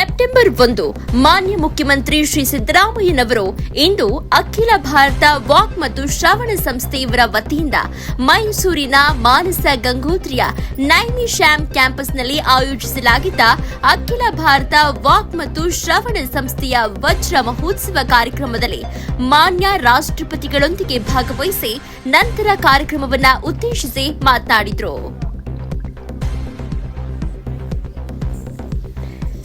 September ಒಂದು, ಮಾನ್ಯ ಮುಖ್ಯಮಂತ್ರಿ ಶ್ರೀ ಸಿದ್ದರಾಮಯ್ಯನವರು ಇಂದು ಅಖಿಲ ಭಾರತ ವಾಕ್ ಮತ್ತು ಶ್ರವಣ ಸಂಸ್ಥೆಯವರ ವತಿಯಿಂದ ಮೈಸೂರಿನ ಮಾನಸ ಗಂಗೋತ್ರಿಯ ನೈನಿ ಶ್ಯಾಮ್ ಕ್ಯಾಂಪಸ್ನಲ್ಲಿ ಆಯೋಜಿಸಲಾಗಿದ್ದ ಅಖಿಲ ಭಾರತ ವಾಕ್ ಮತ್ತು ಶ್ರವಣ ಸಂಸ್ಥೆಯ ವಜ್ರ ಮಹೋತ್ಸವ ಕಾರ್ಯಕ್ರಮದಲ್ಲಿ ಮಾನ್ಯ ರಾಷ್ಟ್ರಪತಿಗಳೊಂದಿಗೆ ಭಾಗವಹಿಸಿ ನಂತರ ಕಾರ್ಯಕ್ರಮವನ್ನು ಉದ್ದೇಶಿಸಿ ಮಾತನಾಡಿದರು.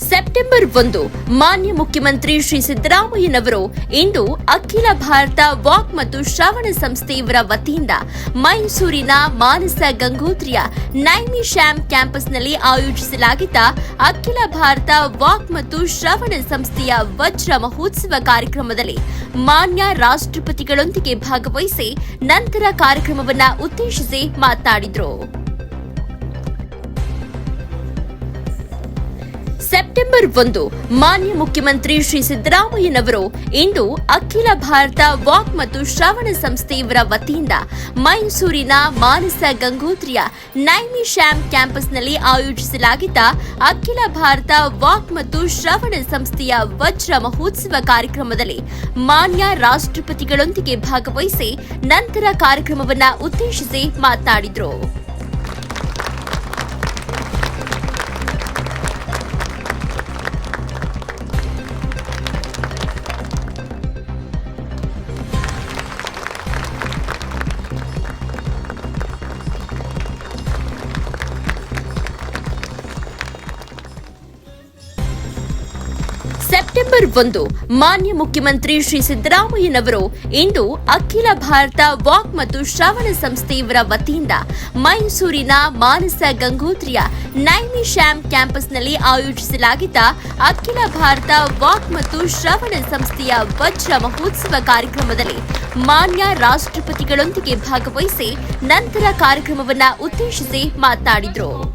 ಸೆಪ್ಟೆಂಬರ್ ಒಂದು, ಮಾನ್ಯ ಮುಖ್ಯಮಂತ್ರಿ ಶ್ರೀ ಸಿದ್ದರಾಮಯ್ಯನವರು ಇಂದು ಅಖಿಲ ಭಾರತ ವಾಕ್ ಮತ್ತು ಶ್ರವಣ ಸಂಸ್ಥೆ ಇವರ ವತಿಯಿಂದ ಮೈಸೂರಿನ ಮಾನಸ ಗಂಗೋತ್ರಿಯ ನೈಮಿ ಶ್ಯಾಮ್ ಕ್ಯಾಂಪಸ್ನಲ್ಲಿ ಆಯೋಜಿಸಲಾಗಿದ್ದ ಅಖಿಲ ಭಾರತ ವಾಕ್ ಮತ್ತು ಶ್ರವಣ ಸಂಸ್ಥೆಯ ವಜ್ರ ಮಹೋತ್ಸವ ಕಾರ್ಯಕ್ರಮದಲ್ಲಿ ಮಾನ್ಯ ರಾಷ್ಟ್ರಪತಿಗಳೊಂದಿಗೆ ಭಾಗವಹಿಸಿ ನಂತರ ಕಾರ್ಯಕ್ರಮವನ್ನು ಉದ್ದೇಶಿಸಿ ಮಾತನಾಡಿದರು ಸೆಪ್ಟೆಂಬರ್ ಒಂದು, ಮಾನ್ಯ ಮುಖ್ಯಮಂತ್ರಿ ಶ್ರೀ ಸಿದ್ದರಾಮಯ್ಯನವರು ಇಂದು ಅಖಿಲ ಭಾರತ ವಾಕ್ ಮತ್ತು ಶ್ರವಣ ಸಂಸ್ಥೆಯವರ ವತಿಯಿಂದ ಮೈಸೂರಿನ ಮಾನಸ ಗಂಗೋತ್ರಿಯ ನೈಮಿ ಶ್ಯಾಮ್ ಕ್ಯಾಂಪಸ್ನಲ್ಲಿ ಆಯೋಜಿಸಲಾಗಿದ್ದ ಅಖಿಲ ಭಾರತ ವಾಕ್ ಮತ್ತು ಶ್ರವಣ ಸಂಸ್ಥೆಯ ವಜ್ರ ಮಹೋತ್ಸವ ಕಾರ್ಯಕ್ರಮದಲ್ಲಿ ಮಾನ್ಯ ರಾಷ್ಟ್ರಪತಿಗಳೊಂದಿಗೆ ಭಾಗವಹಿಸಿ ನಂತರ ಕಾರ್ಯಕ್ರಮವನ್ನು ಉದ್ದೇಶಿಸಿ ಮಾತನಾಡಿದರು. ಸೆಪ್ಟೆಂಬರ್ ಒಂದು, ಮಾನ್ಯ ಮುಖ್ಯಮಂತ್ರಿ ಶ್ರೀ ಸಿದ್ದರಾಮಯ್ಯನವರು ಇಂದು ಅಖಿಲ ಭಾರತ ವಾಕ್ ಮತ್ತು ಶ್ರವಣ ಸಂಸ್ಥೆಯವರ ವತಿಯಿಂದ ಮೈಸೂರಿನ ಮಾನಸ ಗಂಗೋತ್ರಿಯ ನೈಮಿ ಶ್ಯಾಮ್ ಕ್ಯಾಂಪಸ್ನಲ್ಲಿ ಆಯೋಜಿಸಲಾಗಿದ್ದ ಅಖಿಲ ಭಾರತ ವಾಕ್ ಮತ್ತು ಶ್ರವಣ ಸಂಸ್ಥೆಯ ವಜ್ರ ಮಹೋತ್ಸವ ಕಾರ್ಯಕ್ರಮದಲ್ಲಿ ಮಾನ್ಯ ರಾಷ್ಟ್ರಪತಿಗಳೊಂದಿಗೆ ಭಾಗವಹಿಸಿ ನಂತರ ಕಾರ್ಯಕ್ರಮವನ್ನು ಉದ್ದೇಶಿಸಿ ಮಾತನಾಡಿದರು.